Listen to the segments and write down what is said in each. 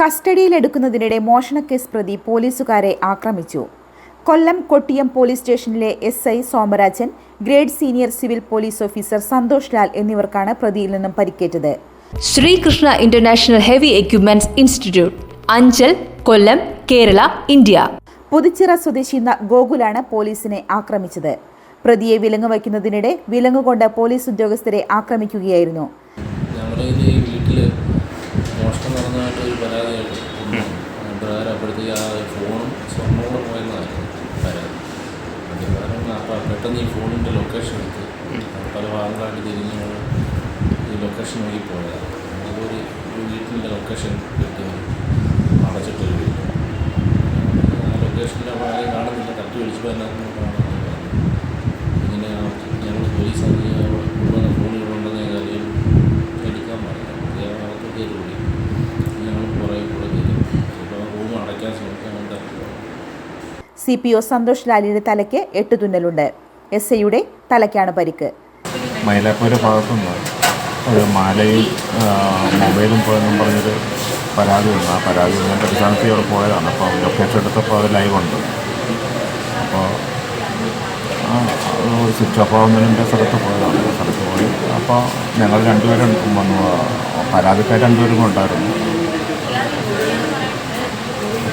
കസ്റ്റഡിയിലെടുക്കുന്നതിനിടെ മോഷണക്കേസ് പ്രതി പോലീസുകാരെ ആക്രമിച്ചു. കൊല്ലം കൊട്ടിയം പോലീസ് സ്റ്റേഷനിലെ S I Somarajan grade senior civil police officer Santhosh Lal എന്നിവർക്കാണ് പ്രതിയിൽ നിന്നും പരിക്കേറ്റത്. Sreekrishna international heavy equipments institute Anchal Kollam Kerala India. Puthuchira സ്വദേശി ഗോകുലാണ് പോലീസിനെ ആക്രമിച്ചത്. പ്രതിയെ വിലങ്ങ് വയ്ക്കുന്നതിനിടെ വിലങ്ങുകൊണ്ട് പോലീസ് ഉദ്യോഗസ്ഥരെ ആക്രമിക്കുകയായിരുന്നു ഞങ്ങളുടെ ഈ വീട്ടിൽ മോഷണം നടന്നതായിട്ട് ഒരു പരാതിയായിട്ട് അപ്പോഴത്തേക്ക് ആ ഫോണും സ്വർണോടെ പോയെന്നായിരുന്നു പരാതി അതിന് അപ്പോൾ പെട്ടെന്ന് ഈ ഫോണിന്റെ ലൊക്കേഷൻ എടുത്ത് പല ഭാഗങ്ങളായിട്ട് തിരിഞ്ഞ് ഈ ലൊക്കേഷൻ നോക്കി പോയതാണ് അതൊരു വീട്ടിന്റെ ലൊക്കേഷൻ കിട്ടി അടച്ചിട്ടൊരു വീട്. ആ ലൊക്കേഷനിൽ അപ്പോൾ ആരെയും കാണുന്നില്ല. തട്ടി വിളിച്ചപ്പോൾ അതിനകത്ത് സി പി ഒ സന്തോഷ് ലാലിന്റെ തലയ്ക്ക് എട്ട് തുന്നലുണ്ട്. എസ് ഐയുടെ തലയ്ക്കാണ് പരിക്ക്. മൈലാപ്പൂരെ ഭാഗത്തുനിന്ന് ഒരു മാലയും മൊബൈലും പോയെന്നും പറഞ്ഞൊരു പരാതി വന്നു. ആ പരാതി വന്നതിന്റെ അടിസ്ഥാനത്തിൽ അവിടെ പോയതാണ്. അപ്പോൾ ലൊക്കേഷൻ എടുത്തപ്പോൾ അത് ലൈവ് ഉണ്ട്. അപ്പോൾ സ്വിച്ച് ഓഫ് ആവുന്നതിന്റെ സ്ഥലത്ത് പോയതാണ്. സ്ഥലത്ത് പോയി. അപ്പോൾ ഞങ്ങൾ രണ്ടുപേരും വന്നു. പരാതിക്കാർ രണ്ടുപേരും ഉണ്ടായിരുന്നു.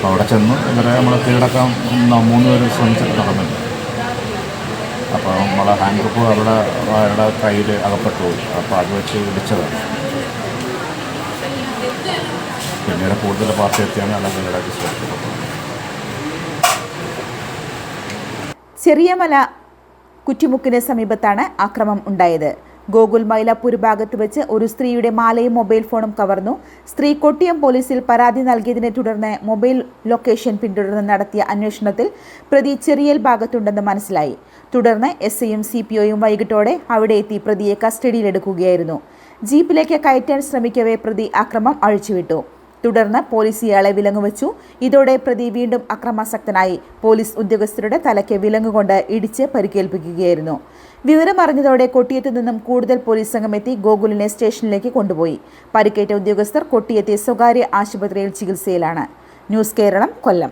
അപ്പോൾ അവിടെ ചെന്ന് ഇവരെ നമ്മൾ കീഴടക്കാൻ മൂന്ന് പേര് ശ്രമിച്ചിട്ട് നടന്നില്ല അപ്പോൾ നമ്മളെ ഹാൻഡ് ഗ്രൂപ്പ് അവിടെ അവരുടെ കയ്യിൽ അകപ്പെട്ടു പോയി. അപ്പോൾ അത് വെച്ച് ഇടിച്ചതാണ്. പിന്നീട് കൂടുതൽ പാർട്ടി എത്തിയാണ് അയാളെ കീഴടക്കി ശ്രമിച്ചത്. ചെറിയമല കുറ്റിമുക്കിന് സമീപത്താണ് ആക്രമം ഉണ്ടായത്. ഗോകുൽ മൈലാപ്പൂർ ഭാഗത്ത് വെച്ച് ഒരു സ്ത്രീയുടെ മാലയും മൊബൈൽ ഫോണും കവർന്നു. സ്ത്രീ കൊട്ടിയം പോലീസിൽ പരാതി നൽകിയതിനെ തുടർന്ന് മൊബൈൽ ലൊക്കേഷൻ പിന്തുടർന്ന് നടത്തിയ അന്വേഷണത്തിൽ പ്രതി ചെറിയൽ ഭാഗത്തുണ്ടെന്ന് മനസ്സിലായി. തുടർന്ന് എസ് ഐയും സി പി ഒയും വൈകിട്ടോടെ അവിടെ എത്തി പ്രതിയെ കസ്റ്റഡിയിലെടുക്കുകയായിരുന്നു. ജീപ്പിലേക്ക് കയറ്റാൻ ശ്രമിക്കവേ പ്രതി അക്രമം അഴിച്ചുവിട്ടു. തുടർന്ന് പോലീസ് ഇയാളെ വിലങ്ങുവച്ചു. ഇതോടെ പ്രതി വീണ്ടും അക്രമാസക്തനായി. പോലീസ് ഉദ്യോഗസ്ഥരുടെ തലയ്ക്ക് വിലങ്ങുകൊണ്ട് ഇടിച്ച് പരിക്കേൽപ്പിക്കുകയായിരുന്നു. വിവരമറിഞ്ഞതോടെ കൊട്ടിയത്തു നിന്നും കൂടുതൽ പോലീസ് സംഘമെത്തി ഗോകുലിനെ സ്റ്റേഷനിലേക്ക് കൊണ്ടുപോയി. പരിക്കേറ്റ ഉദ്യോഗസ്ഥർ കൊട്ടിയത്തെ സ്വകാര്യ ആശുപത്രിയിൽ ചികിത്സയിലാണ്. News Keralam Kollam.